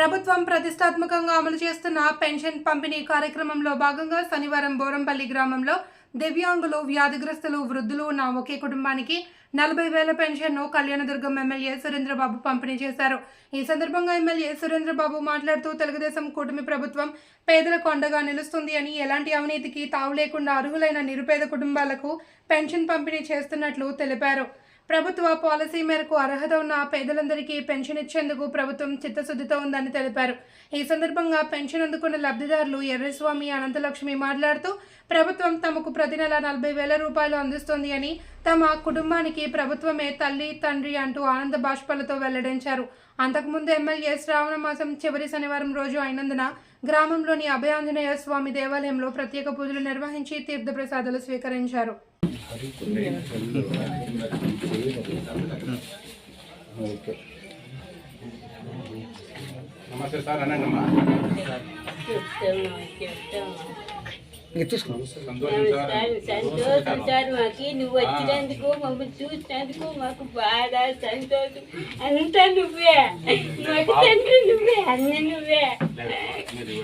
ప్రభుత్వం ప్రతిష్టాత్మకంగా అమలు చేస్తున్న పెన్షన్ పంపిణీ కార్యక్రమంలో భాగంగా శనివారం బోరంపల్లి గ్రామంలో దివ్యాంగులు వ్యాధిగ్రస్తులు వృద్ధులు ఉన్న ఒకే కుటుంబానికి నలభై వేల పెన్షన్ను కళ్యాణదుర్గం ఎమ్మెల్యే సురేంద్రబాబు పంపిణీ చేశారు. ఈ సందర్భంగా ఎమ్మెల్యే సురేంద్రబాబు మాట్లాడుతూ తెలుగుదేశం కూటమి ప్రభుత్వం పేదలకు అండగా నిలుస్తుంది అని ఎలాంటి అవినీతికి తావు లేకుండా అర్హులైన నిరుపేద కుటుంబాలకు పెన్షన్ పంపిణీ చేస్తున్నట్లు తెలిపారు. ప్రభుత్వ పాలసీ మేరకు అర్హత ఉన్న పేదలందరికీ పెన్షన్ ఇచ్చేందుకు ప్రభుత్వం చిత్తశుద్ధితో ఉందని తెలిపారు. ఈ సందర్భంగా పెన్షన్ అందుకున్న లబ్ధిదారులు ఎర్రస్వామి అనంతలక్ష్మి మాట్లాడుతూ ప్రభుత్వం తమకు ప్రతి నెల నలభై వేల రూపాయలు అందిస్తోంది అని తమ కుటుంబానికి ప్రభుత్వమే తల్లి తండ్రి అంటూ ఆనంద బాష్పాలతో వెల్లడించారు. అంతకుముందు ఎమ్మెల్యే శ్రావణ మాసం చివరి శనివారం రోజు అయినందున గ్రామంలోని అభయాంజనేయ స్వామి దేవాలయంలో ప్రత్యేక పూజలు నిర్వహించి తీర్థప్రసాదాలు స్వీకరించారు. నమస్తే సార్ అనంగమ్మా చెప్తాము చెప్తాము సంతోషం నువ్వు వచ్చినందుకు మమ్మల్ని చూసినందుకు మాకు బాధ సంతోషం. అంతా నువ్వే. మాకు తండ్రి నువ్వే. అన్ని నువ్వే. మీరు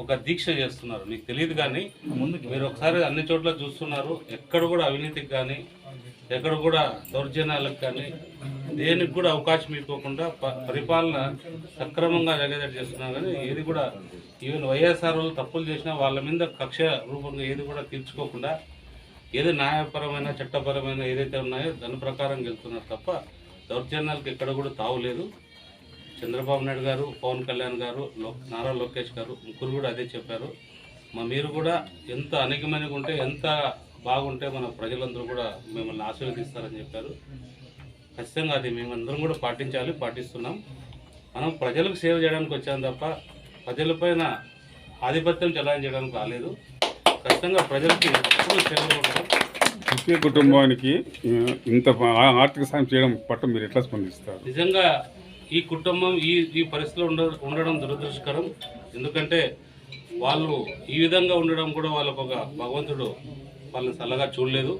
ఒక దీక్ష చేస్తున్నారు. మీకు తెలియదు కానీ మీరు ఒకసారి అన్ని చోట్ల చూస్తున్నారు. ఎక్కడ కూడా అవినీతికి కానీ ఎక్కడ కూడా దౌర్జన్యాలకు కానీ దేనికి కూడా అవకాశం ఇవ్వకుండా ప- పరిపాలన సక్రమంగా జరిగేటట్టు చేస్తున్నారు కానీ ఏది కూడా ఈవెన్ వైఎస్ఆర్ తప్పులు చేసినా వాళ్ళ మీద కక్ష రూపంగా ఏది కూడా తీర్చుకోకుండా ఏది న్యాయపరమైన చట్టపరమైన ఏదైతే ఉన్నాయో దాని ప్రకారం వెళ్తున్నారు తప్ప దౌర్జన్యాలకు ఎక్కడ కూడా తావులేదు చంద్రబాబు నాయుడు గారు పవన్ కళ్యాణ్ గారు నారా లోకేష్ గారు ముగ్గురు కూడా అదే చెప్పారు. మా మీరు కూడా ఎంత అణిగిమణిగా ఉంటే ఎంత బాగుంటే మన ప్రజలందరూ కూడా మిమ్మల్ని ఆశీర్వదిస్తారని చెప్పారు. ఖచ్చితంగా అది మేమందరం కూడా పాటించాలి పాటిస్తున్నాం. మనం ప్రజలకు సేవ చేయడానికి వచ్చాం తప్ప ప్రజలపైన ఆధిపత్యం చెలాయించడానికి రాలేదు. ఖచ్చితంగా ప్రజలకి ఎప్పుడు ఒకే కుటుంబానికి ఇంత ఆర్థిక సాయం చేయడం పట్ల మీరు ఎట్లా స్పందిస్తారు? నిజంగా ఈ కుటుంబం ఈ ఈ పరిస్థితిలో ఉండ ఉండడం దురదృష్టకరం. ఎందుకంటే వాళ్ళు ఈ విధంగా ఉండడం కూడా వాళ్ళకు ఒక భగవంతుడు వాళ్ళని చల్లగా చూడలేదు.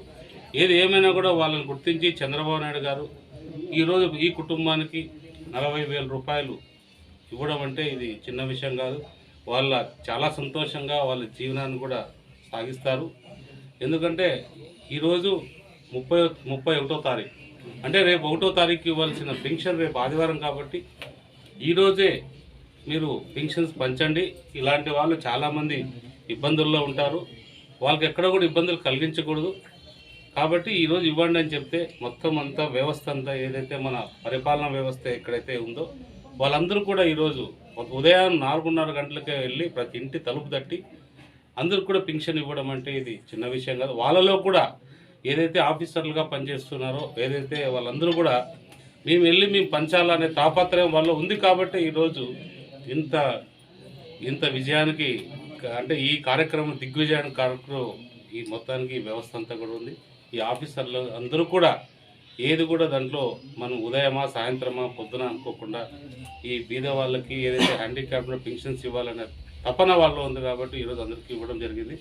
ఏది ఏమైనా కూడా వాళ్ళని గుర్తించి చంద్రబాబు నాయుడు గారు ఈరోజు ఈ కుటుంబానికి నలభై వేల రూపాయలు ఇవ్వడం అంటే ఇది చిన్న విషయం కాదు. వాళ్ళ చాలా సంతోషంగా వాళ్ళ జీవనాన్ని కూడా సాగిస్తారు. ఎందుకంటే ఈరోజు ముప్పై ముప్పై ఒకటో తారీఖు అంటే రేపు ఒకటో తారీఖు ఇవ్వాల్సిన పెన్షన్ రేపు ఆదివారం కాబట్టి ఈరోజే మీరు పెన్షన్స్ పంచండి. ఇలాంటి వాళ్ళు చాలామంది ఇబ్బందుల్లో ఉంటారు. వాళ్ళకి ఎక్కడ కూడా ఇబ్బందులు కలిగించకూడదు. కాబట్టి ఈరోజు ఇవ్వండి అని చెప్తే మొత్తం అంతా వ్యవస్థ అంతా ఏదైతే మన పరిపాలనా వ్యవస్థ ఎక్కడైతే ఉందో వాళ్ళందరూ కూడా ఈరోజు ఉదయం నాలుగున్నర గంటలకే వెళ్ళి ప్రతి ఇంటి తలుపు తట్టి అందరికి కూడా పెన్షన్ ఇవ్వడం అంటే ఇది చిన్న విషయం కాదు. వాళ్ళలో కూడా ఏదైతే ఆఫీసర్లుగా పనిచేస్తున్నారో ఏదైతే వాళ్ళందరూ కూడా మేము వెళ్ళి మేము పంచాలనే తాపత్రయం వల్ల ఉంది కాబట్టి ఈరోజు ఇంత ఇంత విజయానికి అంటే ఈ కార్యక్రమం దిగ్విజయానికి కార్యక్రమం ఈ మొత్తానికి వ్యవస్థ అంతా కూడా ఉంది. ఈ ఆఫీసర్లు అందరూ కూడా ఏది కూడా దాంట్లో మనం ఉదయమా సాయంత్రమా పొద్దున అనుకోకుండా ఈ బీద వాళ్ళకి ఏదైతే హ్యాండిక్యాప్లో పెన్షన్స్ ఇవ్వాలనే తపన వాళ్ళు ఉంది కాబట్టి ఈరోజు అందరికీ ఇవ్వడం జరిగింది.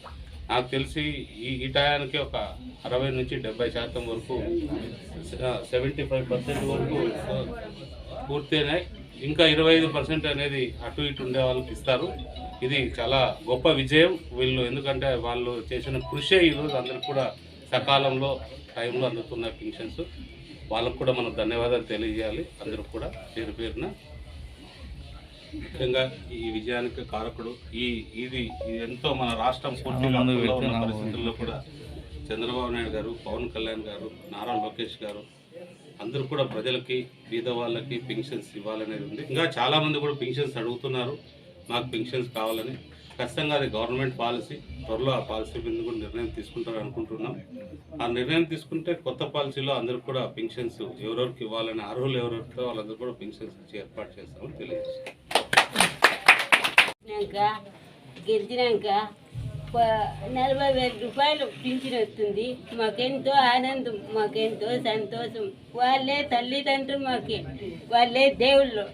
నాకు తెలిసి ఈ ఈ టయానికి ఒక అరవై నుంచి డెబ్బై శాతం వరకు సెవెంటీ ఫైవ్ పర్సెంట్ వరకు పూర్తయినాయి. ఇంకా ఇరవై ఐదు పర్సెంట్ అనేది అటు ఇటు ఉండే వాళ్ళకి ఇస్తారు. ఇది చాలా గొప్ప విజయం వీళ్ళు ఎందుకంటే వాళ్ళు చేసిన కృషే ఈరోజు అందరికి కూడా సకాలంలో టైంలో అందుతున్న పెన్షన్స్. వాళ్ళకు కూడా మనం ధన్యవాదాలు తెలియజేయాలి. అందరికి కూడా పేరు పేరున ముఖ్యంగా ఈ విజయానికి కారకుడు. ఈ ఇది ఎంతో మన రాష్ట్రం పూర్తిగా ఉన్న పరిస్థితుల్లో కూడా చంద్రబాబు నాయుడు గారు పవన్ కళ్యాణ్ గారు నారా లోకేష్ గారు అందరూ కూడా ప్రజలకి బీద వాళ్ళకి పెన్షన్స్ ఇవ్వాలనేది ఉంది. ఇంకా చాలా మంది కూడా పెన్షన్స్ అడుగుతున్నారు. మాకు పెన్షన్స్ కావాలని. ఖచ్చితంగా అది గవర్నమెంట్ పాలసీ. త్వరలో ఆ పాలసీ మీద కూడా నిర్ణయం తీసుకుంటారు అనుకుంటున్నాం. ఆ నిర్ణయం తీసుకుంటే కొత్త పాలసీలో అందరికి కూడా పెన్షన్స్ ఎవరెవరికి ఇవ్వాలని అర్హులు ఎవరెవరితో వాళ్ళందరూ కూడా పెన్షన్స్ ఇచ్చి ఏర్పాటు చేస్తామని తెలియజేస్తాం గెలిచినాక నలభై వేల రూపాయలు పింఛన్ వస్తుంది. మాకెంతో ఆనందం మాకెంతో సంతోషం. వాళ్ళే తల్లిదండ్రులు మాకే వాళ్ళే దేవుళ్ళు.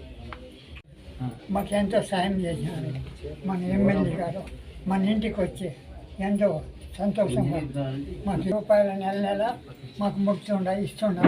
మాకెంతో సాయం చేసినారు. మన ఎమ్మెల్యే గారు మన ఇంటికి వచ్చి ఎంతో సంతోషంగా మాకు రూపాయల నెల నెల మాకు ముడుతుండ ఇస్తుండ